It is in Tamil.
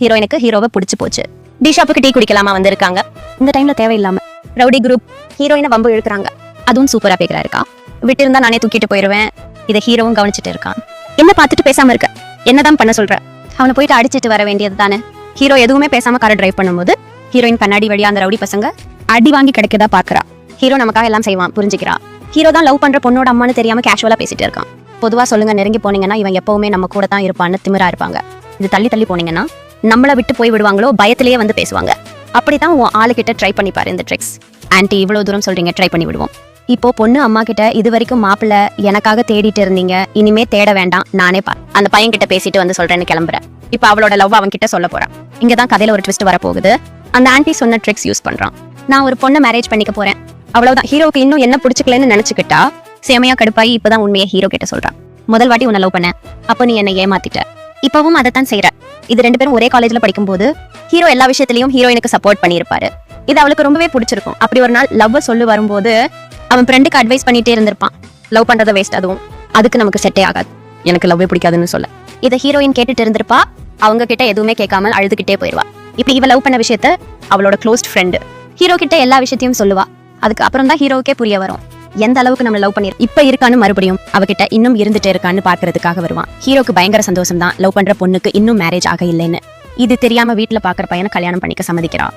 ஹீரோயினுக்கு ஹீரோவை பிடிச்சு போச்சு. டி ஷாப்புக்கு டீ குடிக்கலாமா வந்திருக்காங்க. இந்த டைம்ல தேவையில்லாம ரவுடி குரூப் ஹீரோயினை வம்பு இழுக்கிறாங்க. அதுவும் சூப்பரா பேக்கிறா இருக்கா? விட்டு இருந்தா நானே தூக்கிட்டு போயிருவேன். இதை ஹீரோவும் கவனிச்சுட்டு இருக்கான். என்ன பார்த்துட்டு பேசாம இருக்க? என்னதான் பண்ண சொல்ற? அவனை போயிட்டு அடிச்சிட்டு வர வேண்டியது தானே. ஹீரோ எதுவுமே பேசாம காரை டிரைவ் பண்ணும்போது ஹீரோயின் கண்ணாடி வழியா அந்த ரவுடி பசங்க அடி வாங்கி கிடைக்கதா பாக்குறா ஹீரோ நமக்காக எல்லாம் செய்வான் புரிஞ்சுக்கிறா. ஹீரோ தான் லவ் பண்ற பொண்ணோட அம்மான்னு தெரியாம கேஷுவலா பேசிட்டு இருக்கான். பொதுவா சொல்லுங்க நெருங்கி போனீங்கன்னா இவன் எப்பவுமே நம்ம கூட தான் இருப்பான்னு திமிரா இருப்பாங்க. இது தள்ளி தள்ளி போனீங்கன்னா நம்மள விட்டு போய் விடுவாங்களோ பயத்திலேயே வந்து பேசுவாங்க. அப்படிதான் உன் ஆளுகிட்ட ட்ரை பண்ணி பாரு இந்த ட்ரிக்ஸ் ஆன்ட்டி இவ்வளவு தூரம் சொல்றீங்க ட்ரை பண்ணி விடுவோம். இப்போ பொண்ணு அம்மா கிட்ட இது வரைக்கும் மாப்பிள்ள எனக்காக தேடிட்டு இருந்தீங்க இனிமே தேட வேண்டாம் நானே பா அந்த பையன் கிட்ட பேசிட்டு வந்து சொல்றேன்னு கிளம்புறேன் இப்போ அவளோட லவ் அவன் கிட்ட சொல்ல போறான். இங்க தான் கதையில ஒரு ட்விஸ்ட் வரப்போகுது. அந்த ஆன்ட்டி சொன்ன ட்ரிக்ஸ் யூஸ் பண்றான். நான் ஒரு பொண்ணை மேரேஜ் பண்ணிக்க போறேன். அவ்வளவுதான். ஹீரோக்கு இன்னும் என்ன பிடிச்சிக்கலன்னு நினைச்சுக்கிட்டா சேமையா கடுப்பாயி இப்பதான் உண்மையை ஹீரோ கிட்ட சொல்றான். முதல் வாட்டி உன்னை லவ் பண்ண அப்போ நீ என்னை ஏமாத்திட்ட. இப்பவும் அதைத்தான் செய்யற இது ரெண்டு பேரும் ஒரே காலேஜ்ல படிக்கும்போது ஹீரோ எல்லா விஷயத்திலயும் ஹீரோயினுக்கு சப்போர்ட் பண்ணியிருப்பாரு. இது அவளுக்கு ரொம்பவே பிடிச்சிருக்கும். அப்படி ஒரு நாள் லவ் சொல்லு வரும்போது அவன் ஃப்ரெண்டுக்கு அட்வைஸ் பண்ணிட்டே இருந்திருப்பான். லவ் பண்றத வேஸ்ட் அதுவும். அதுக்கு நமக்கு செட்டே ஆகாது. எனக்கு லவ்வே பிடிக்காதுன்னு சொல்ல. இதை ஹீரோயின் கேட்டுட்டு இருந்திருப்பா. அவங்க கிட்ட எதுவுமே கேட்காம அழுதுகிட்டே போயிடுவா இப்ப இவ லவ் பண்ண விஷயத்த அவளோட க்ளோஸ்ட் ஃப்ரெண்டு ஹீரோ கிட்ட எல்லா விஷயத்தையும் சொல்லுவா. அதுக்கு அப்புறம் தான் ஹீரோவுக்கே புரிய வரும். எந்த அளவுக்கு நம்ம லவ் பண்ணி இப்ப இருக்கான்னு மறுபடியும் அவகிட்ட இன்னும் இருந்துட்டு இருக்கான்னு பாக்குறதுக்காக வருவான். ஹீரோக்கு பயங்கர சந்தோஷம் தான் லவ் பண்ற பொண்ணுக்கு இன்னும் மேரேஜ் ஆக இல்லைன்னு இது தெரியாம வீட்டுல பாக்குற பையனை கல்யாணம் பண்ணிக்க சம்மதிக்கிறான்